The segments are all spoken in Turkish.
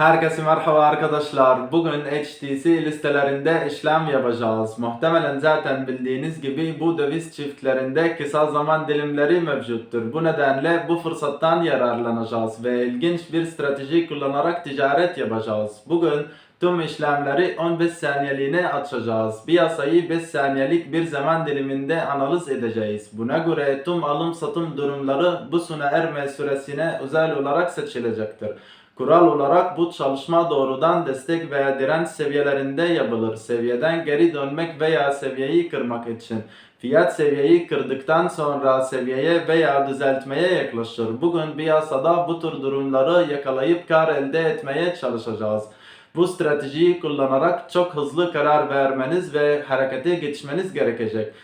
Herkese merhaba arkadaşlar. Bugün HTC listelerinde işlem yapacağız. Muhtemelen zaten bildiğiniz gibi bu döviz çiftlerinde kısa zaman dilimleri mevcuttur. Bu nedenle bu fırsattan yararlanacağız ve ilginç bir strateji kullanarak ticaret yapacağız. Bugün tüm işlemleri 15 saniyeliğine açacağız. Piyasayı 5 saniyelik bir zaman diliminde analiz edeceğiz. Buna göre tüm alım satım durumları bu sona erme süresine özel olarak seçilecektir. Kural olarak bu çalışma doğrudan destek veya direnç seviyelerinde yapılır. Seviyeden geri dönmek veya seviyeyi kırmak için. Fiyat seviyeyi kırdıktan sonra seviyeye veya düzeltmeye yaklaşır. Bugün piyasada bu tür durumları yakalayıp kar elde etmeye çalışacağız. Bu stratejiyi kullanarak çok hızlı karar vermeniz ve harekete geçmeniz gerekecek.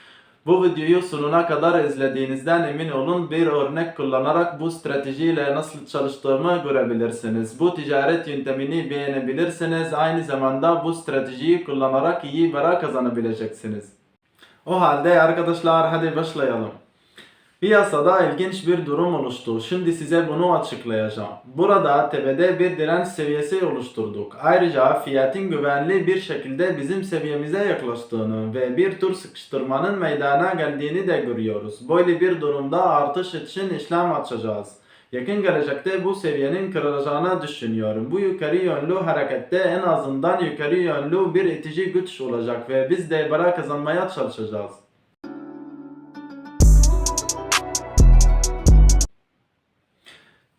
Bu videoyu sonuna kadar izlediğinizden emin olun bir örnek kullanarak bu stratejiyle nasıl çalıştığımı görebilirsiniz. Bu ticaret yöntemini beğenebilirsiniz. Aynı zamanda bu stratejiyi kullanarak iyi para kazanabileceksiniz. O halde arkadaşlar hadi başlayalım. Piyasada ilginç bir durum oluştu. Şimdi size bunu açıklayacağım. Burada tepede bir direnç seviyesi oluşturduk. Ayrıca fiyatın güvenli bir şekilde bizim seviyemize yaklaştığını ve bir tür sıkıştırmanın meydana geldiğini de görüyoruz. Böyle bir durumda artış için işlem açacağız. Yakın gelecekte bu seviyenin kırılacağını düşünüyorum. Bu yukarı yönlü harekette en azından yukarı yönlü bir itici güç olacak ve biz de para kazanmaya çalışacağız.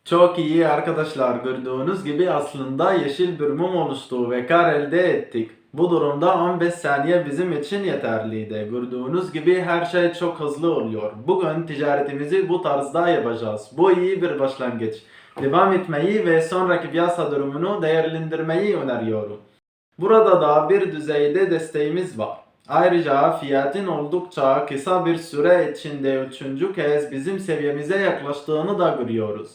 Çok iyi arkadaşlar gördüğünüz gibi aslında yeşil bir mum oluştu ve kar elde ettik. Bu durumda 15 saniye bizim için yeterliydi. Gördüğünüz gibi her şey çok hızlı oluyor. Bugün ticaretimizi bu tarzda yapacağız. Bu iyi bir başlangıç. Devam etmeyi ve sonraki piyasa durumunu değerlendirmeyi öneriyorum. Burada da bir düzeyde desteğimiz var. Ayrıca fiyatın oldukça kısa bir süre içinde üçüncü kez bizim seviyemize yaklaştığını da görüyoruz.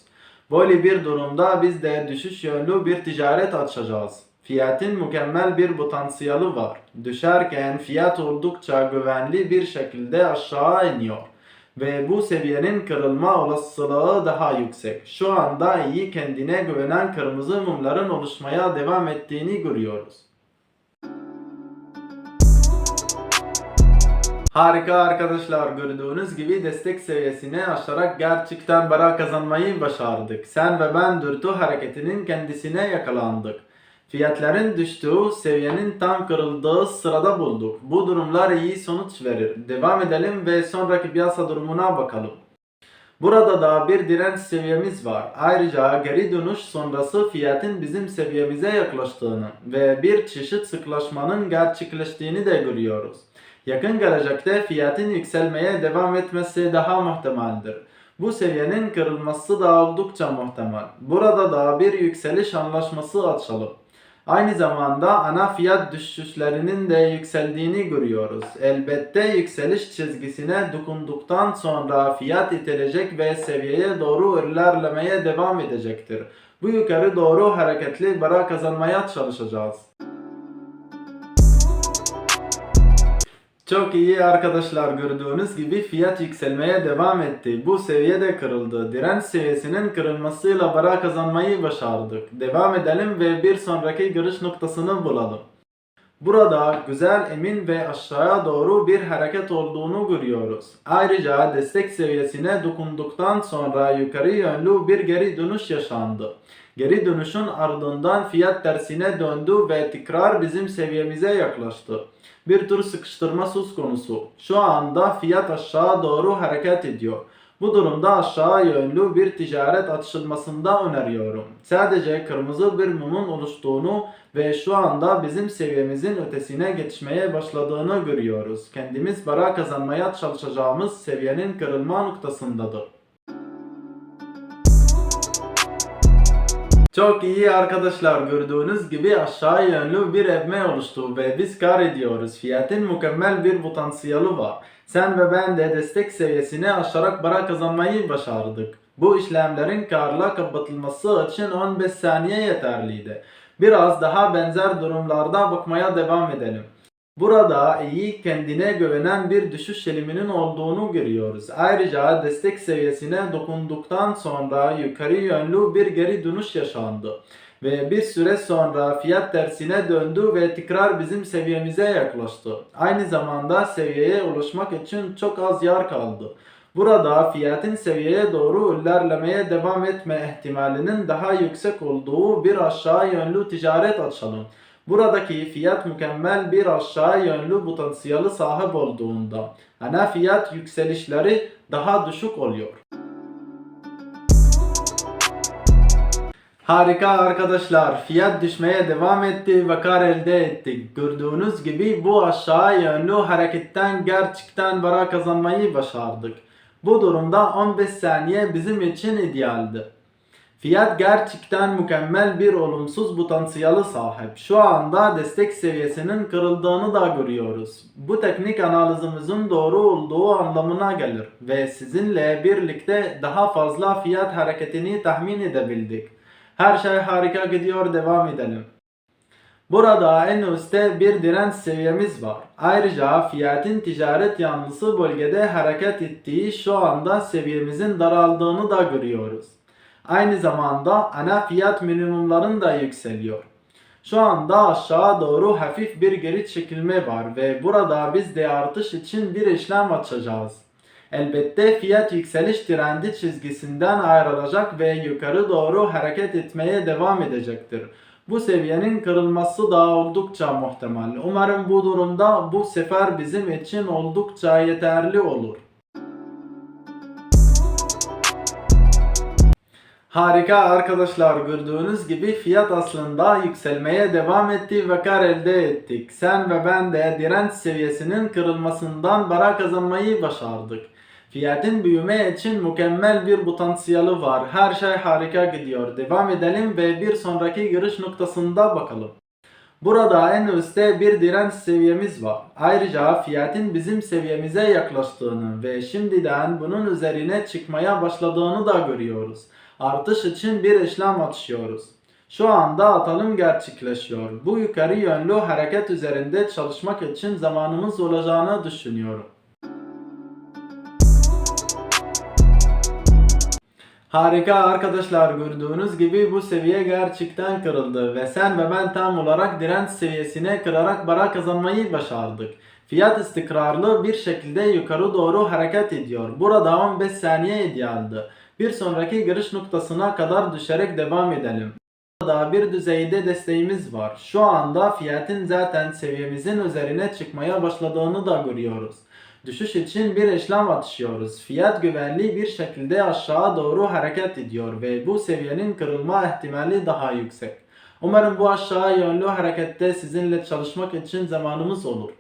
Böyle bir durumda biz de düşüş yönlü bir ticaret açacağız. Fiyatın mükemmel bir potansiyeli var. Düşerken fiyat oldukça güvenli bir şekilde aşağı iniyor. Ve bu seviyenin kırılma olasılığı daha yüksek. Şu anda iyi kendine güvenen kırmızı mumların oluşmaya devam ettiğini görüyoruz. Harika arkadaşlar gördüğünüz gibi destek seviyesini aşarak gerçekten para kazanmayı başardık. Sen ve ben dürtü hareketinin kendisine yakalandık. Fiyatların düştüğü seviyenin tam kırıldığı sırada bulduk. Bu durumlar iyi sonuç verir. Devam edelim ve sonraki piyasa durumuna bakalım. Burada da bir direnç seviyemiz var. Ayrıca geri dönüş sonrası fiyatın bizim seviyemize yaklaştığını ve bir çeşit sıklaşmanın gerçekleştiğini de görüyoruz. Yakın gelecekte fiyatın yükselmeye devam etmesi daha muhtemeldir. Bu seviyenin kırılması da oldukça muhtemel. Burada da bir yükseliş anlaşması açalım. Aynı zamanda ana fiyat düşüşlerinin de yükseldiğini görüyoruz. Elbette yükseliş çizgisine dokunduktan sonra fiyat itilecek ve seviyeye doğru ilerlemeye devam edecektir. Bu yukarı doğru hareketli para kazanmaya çalışacağız. Çok iyi arkadaşlar gördüğünüz gibi fiyat yükselmeye devam etti. Bu seviye de kırıldı. Direnç seviyesinin kırılmasıyla para kazanmayı başardık. Devam edelim ve bir sonraki görüş noktasını bulalım. Burada güzel, emin ve aşağıya doğru bir hareket olduğunu görüyoruz. Ayrıca destek seviyesine dokunduktan sonra yukarı yönlü bir geri dönüş yaşandı. Geri dönüşün ardından fiyat tersine döndü ve tekrar bizim seviyemize yaklaştı. Bir tür sıkıştırma söz konusu. Şu anda fiyat aşağı doğru hareket ediyor. Bu durumda aşağı yönlü bir ticaret açılmasında öneriyorum. Sadece kırmızı bir mumun oluştuğunu ve şu anda bizim seviyemizin ötesine geçmeye başladığını görüyoruz. Kendimiz para kazanmaya çalışacağımız seviyenin kırılma noktasındadır. Çok iyi arkadaşlar gördüğünüz gibi aşağı yönlü bir evme oluştu ve biz kar ediyoruz. Fiyatın mükemmel bir potansiyeli var. Sen ve ben de destek seviyesini aşarak para kazanmayı başardık. Bu işlemlerin karla kapatılması için 15 saniye yeterliydi. Biraz daha benzer durumlarda bakmaya devam edelim. Burada iyi kendine güvenen bir düşüş eğiliminin olduğunu görüyoruz. Ayrıca destek seviyesine dokunduktan sonra yukarı yönlü bir geri dönüş yaşandı. Ve bir süre sonra fiyat tersine döndü ve tekrar bizim seviyemize yaklaştı. Aynı zamanda seviyeye ulaşmak için çok az yer kaldı. Burada fiyatın seviyeye doğru ilerlemeye devam etme ihtimalinin daha yüksek olduğu bir aşağı yönlü ticaret açalım. Buradaki fiyat mükemmel bir aşağı yönlü potansiyeli sahip olduğunda ana fiyat yükselişleri daha düşük oluyor. Harika arkadaşlar. Fiyat düşmeye devam etti ve kar elde ettik. Gördüğünüz gibi bu aşağı yönlü hareketten gerçekten para kazanmayı başardık. Bu durumda 15 saniye bizim için idealdi. Fiyat gerçekten mükemmel bir olumsuz potansiyeli sahip. Şu anda destek seviyesinin kırıldığını da görüyoruz. Bu teknik analizimizin doğru olduğu anlamına gelir ve sizinle birlikte daha fazla fiyat hareketini tahmin edebildik. Her şey harika gidiyor devam edelim. Burada en üstte bir direnç seviyemiz var. Ayrıca fiyatın ticaret yanlısı bölgede hareket ettiği şu anda seviyemizin daraldığını da görüyoruz. Aynı zamanda ana fiyat minimumların da yükseliyor. Şu anda aşağı doğru hafif bir geri çekilme var ve burada biz de artış için bir işlem açacağız. Elbette fiyat yükseliş trendi çizgisinden ayrılacak ve yukarı doğru hareket etmeye devam edecektir. Bu seviyenin kırılması da oldukça muhtemel. Umarım bu durumda bu sefer bizim için oldukça yeterli olur. Harika arkadaşlar gördüğünüz gibi fiyat aslında yükselmeye devam etti ve kar elde ettik. Sen ve ben de direnç seviyesinin kırılmasından para kazanmayı başardık. Fiyatın büyüme için mükemmel bir potansiyeli var. Her şey harika gidiyor. Devam edelim ve bir sonraki giriş noktasında bakalım. Burada en üstte bir direnç seviyemiz var. Ayrıca fiyatın bizim seviyemize yaklaştığını ve şimdiden bunun üzerine çıkmaya başladığını da görüyoruz. Artış için bir işlem açıyoruz. Şu anda atılım gerçekleşiyor. Bu yukarı yönlü hareket üzerinde çalışmak için zamanımız olacağını düşünüyorum. Harika arkadaşlar gördüğünüz gibi bu seviye gerçekten kırıldı ve sen ve ben tam olarak direnç seviyesine kırarak para kazanmayı başardık. Fiyat istikrarlı bir şekilde yukarı doğru hareket ediyor. Burada 15 saniye idealdi. Bir sonraki giriş noktasına kadar düşerek devam edelim. Burada bir düzeyde desteğimiz var. Şu anda fiyatın zaten seviyemizin üzerine çıkmaya başladığını da görüyoruz. Düşüş için bir işlem atışıyoruz. Fiyat güvenli bir şekilde aşağı doğru hareket ediyor ve bu seviyenin kırılma ihtimali daha yüksek. Umarım bu aşağı yönlü harekette sizinle çalışmak için zamanımız olur.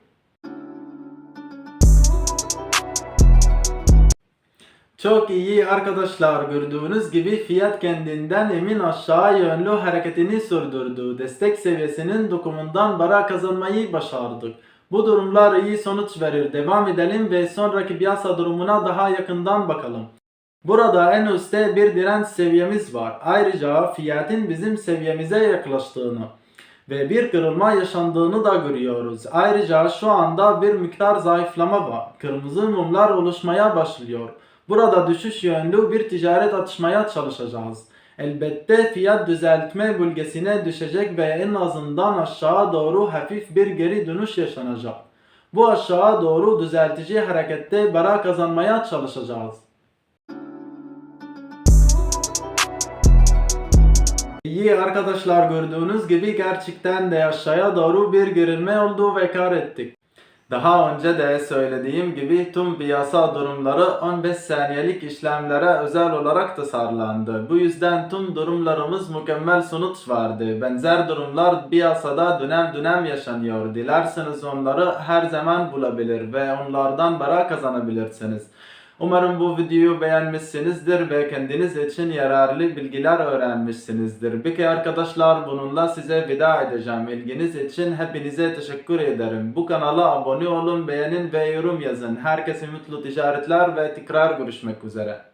Çok iyi arkadaşlar gördüğünüz gibi fiyat kendinden emin aşağı yönlü hareketini sürdürdü. Destek seviyesinin dokumundan para kazanmayı başardık. Bu durumlar iyi sonuç verir. Devam edelim ve sonraki piyasa durumuna daha yakından bakalım. Burada en üstte bir direnç seviyemiz var. Ayrıca fiyatın bizim seviyemize yaklaştığını ve bir kırılma yaşandığını da görüyoruz. Ayrıca şu anda bir miktar zayıflama var. Kırmızı mumlar oluşmaya başlıyor. Burada düşüş yönlü bir ticaret atışmaya çalışacağız. Elbette fiyat düzeltme bölgesine düşecek ve en azından aşağı doğru hafif bir geri dönüş yaşanacak. Bu aşağı doğru düzeltici harekette para kazanmaya çalışacağız. İyi arkadaşlar gördüğünüz gibi gerçekten de aşağıya doğru bir gerilme oldu ve kar ettik. Daha önce de söylediğim gibi tüm piyasa durumları 15 saniyelik işlemlere özel olarak tasarlandı. Bu yüzden tüm durumlarımız mükemmel sonuç verdi. Benzer durumlar piyasada dönem dönem yaşanıyor. Dilerseniz onları her zaman bulabilir ve onlardan para kazanabilirsiniz. Umarım bu videoyu beğenmişsinizdir ve kendiniz için yararlı bilgiler öğrenmişsinizdir. Peki arkadaşlar bununla size veda edeceğim. İlginiz için hepinize teşekkür ederim. Bu kanala abone olun, beğenin ve yorum yazın. Herkese mutlu ticaretler ve tekrar görüşmek üzere.